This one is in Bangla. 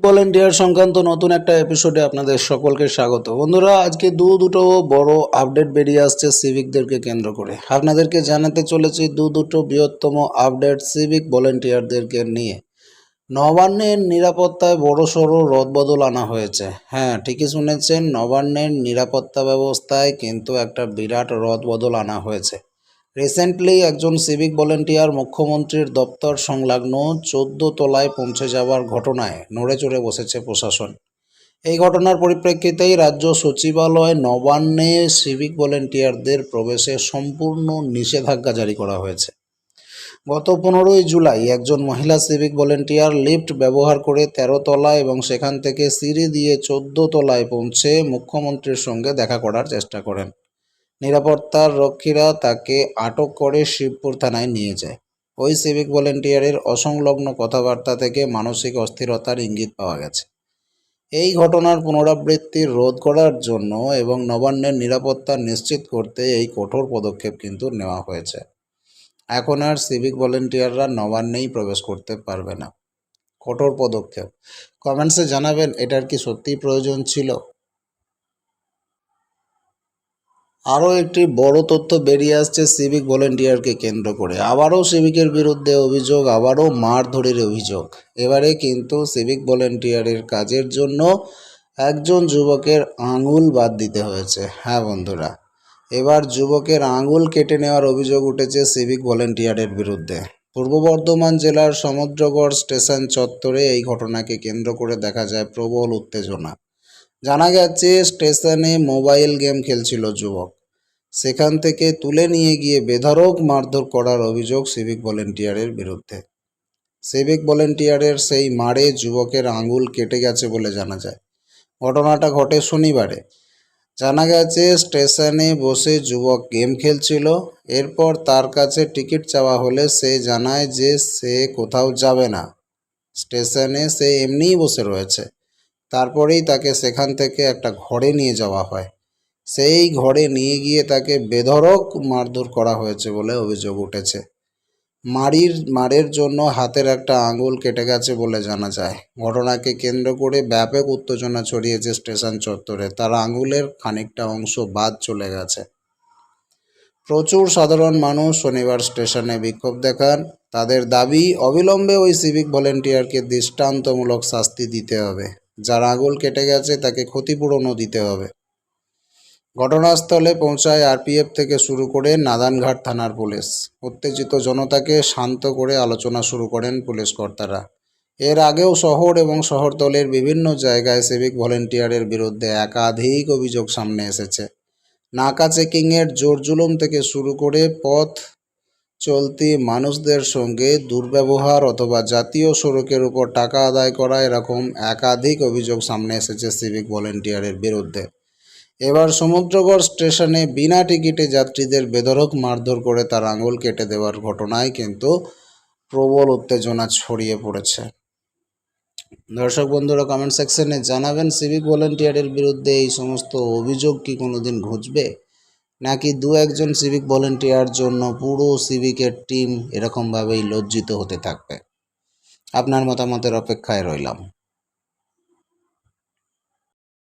ভলেন্টিয়ার সংক্রান্ত নতুন একটা এপিসোডে আপনাদের সকলকে স্বাগত। বন্ধুরা, আজকে দু দুটো বড় আপডেট বেরিয়ে আসছে সিভিকদেরকে কেন্দ্র করে। আপনাদেরকে জানাতে চলেছি দু দুটো বৃহত্তম আপডেট সিভিক ভলেন্টিয়ারদেরকে নিয়ে। নবান্নের নিরাপত্তায় বড় সড়ো রদবদল আনা হয়েছে। হ্যাঁ ঠিকই শুনেছেন, নবান্নের নিরাপত্তা ব্যবস্থায় কিন্তু একটা বিরাট রদবদল আনা হয়েছে। রিসেন্টলি একজন সিভিক ভলেন্টিয়ার মুখ্যমন্ত্রীর দপ্তর সংলগ্ন চোদ্দ তলায় পৌঁছে যাওয়ার ঘটনায় নড়ে চড়ে বসেছে প্রশাসন। এই ঘটনার পরিপ্রেক্ষিতেই রাজ্য সচিবালয় নবান্নে সিভিক ভলেন্টিয়ারদের প্রবেশে সম্পূর্ণ নিষেধাজ্ঞা জারি করা হয়েছে। গত পনেরোই জুলাই একজন মহিলা সিভিক ভলেন্টিয়ার লিফট ব্যবহার করে তেরো তলা এবং সেখান থেকে সিঁড়ি দিয়ে চোদ্দ তলায় পৌঁছে মুখ্যমন্ত্রীর সঙ্গে দেখা করার চেষ্টা করেন। নিরাপত্তার রক্ষীরা তাকে আটক করে শিবপুর থানায় নিয়ে যায়। ওই সিভিক ভলেন্টিয়ারের অসংলগ্ন কথাবার্তা থেকে মানসিক অস্থিরতার ইঙ্গিত পাওয়া গেছে। এই ঘটনার পুনরাবৃত্তি রোধ করার জন্য এবং নবান্নের নিরাপত্তা নিশ্চিত করতে এই কঠোর পদক্ষেপ কিন্তু নেওয়া হয়েছে। এখন আর সিভিক ভলেন্টিয়াররা নবান্নেই প্রবেশ করতে পারবে না। কঠোর পদক্ষেপ। কমেন্টসে জানাবেন, এটার কি সত্যিই প্রয়োজন ছিল? আরও একটি বড় তথ্য বেরিয়ে আসছে সিভিক ভলেন্টিয়ারকে কেন্দ্র করে। আবারও সিভিকের বিরুদ্ধে অভিযোগ, আবারও মারধরের অভিযোগ। এবারে কিন্তু সিভিক ভলেন্টিয়ারের কাজের জন্য একজন যুবকের আঙুল বাদ দিতে হয়েছে। হ্যাঁ বন্ধুরা, এবার যুবকের আঙুল কেটে নেওয়ার অভিযোগ উঠেছে সিভিক ভলেন্টিয়ারের বিরুদ্ধে। পূর্ব বর্ধমান জেলার সমুদ্রগড় স্টেশন চত্বরে এই ঘটনাকে কেন্দ্র করে দেখা যায় প্রবল উত্তেজনা। জানা গেছে, স্টেশনে মোবাইল গেম খেলছিল যুবক। সেখান থেকে তুলে নিয়ে গিয়ে বেধড়ক মারধর করার অভিযোগ সিভিক ভলেন্টিয়ারের বিরুদ্ধে। সিভিক ভলেন্টিয়ারের সেই মারে যুবকের আঙুল কেটে গেছে বলে জানা যায়। ঘটনাটা ঘটে শনিবারে। জানা গেছে, স্টেশনে বসে যুবক গেম খেলছিল। এরপর তার কাছে টিকিট চাওয়া হলে সে জানায় যে সে কোথাও যাবে না। স্টেশনে সে এমনিই বসে রয়েছে। তারপরেই তাকে সেখান থেকে একটা ঘরে নিয়ে যাওয়া হয়। সেই ঘরে নিয়ে গিয়ে তাকে বেধড়ক মারধর করা হয়েছে বলে অভিযোগ উঠেছে। মারির, মারের জন্য হাতের একটা আঙুল কেটে গেছে বলে জানা যায়। ঘটনাকে কেন্দ্র করে ব্যাপক উত্তেজনা ছড়িয়েছে স্টেশন চত্বরে। তার আঙুলের খানিকটা অংশ বাদ চলে গেছে। প্রচুর সাধারণ মানুষ শনিবার স্টেশনে বিক্ষোভ দেখান। তাদের দাবি, অবিলম্বে ওই সিভিক ভলেন্টিয়ারকে দৃষ্টান্তমূলক শাস্তি দিতে হবে। যার আঙুল কেটে গেছে, তাকে ক্ষতিপূরণও দিতে হবে। ঘটনাস্থলে পৌঁছায় আরপিএফ থেকে শুরু করে নাদানঘাট থানার পুলিশ। উত্তেজিত জনতাকে শান্ত করে আলোচনা শুরু করেন পুলিশ কর্তারা। এর আগেও শহর এবং শহরতলের বিভিন্ন জায়গায় সিভিক ভলেন্টিয়ারের বিরুদ্ধে একাধিক অভিযোগ সামনে এসেছে। নাকা চেকিংয়ের জোর জুলুম থেকে শুরু করে পথ চলতি মানুষদের সঙ্গে দুর্ব্যবহার অথবা জাতীয় সড়কের উপর টাকা আদায় করা এরকম একাধিক অভিযোগ সামনে এসেছে সিভিক ভলেন্টিয়ারের বিরুদ্ধে। এবার সমুদ্রগড় স্টেশনে বিনা টিকিটে যাত্রীদের বেধড়ক মারধর করে তার আঙুল কেটে দেওয়ার ঘটনায় কিন্তু প্রবল উত্তেজনা ছড়িয়ে পড়েছে। দর্শক বন্ধুরা কমেন্ট সেকশনে জানাবেন, সিভিক ভলেন্টিয়ারের বিরুদ্ধে এই সমস্ত অভিযোগ কি কোনোদিন ঘুচবে? নাকি দু একজন সিভিক ভলেন্টিয়ার জন্য পুরো সিভিকের টিম এরকমভাবেই লজ্জিত হতে থাকবে? আপনার মতামতের অপেক্ষায় রইলাম।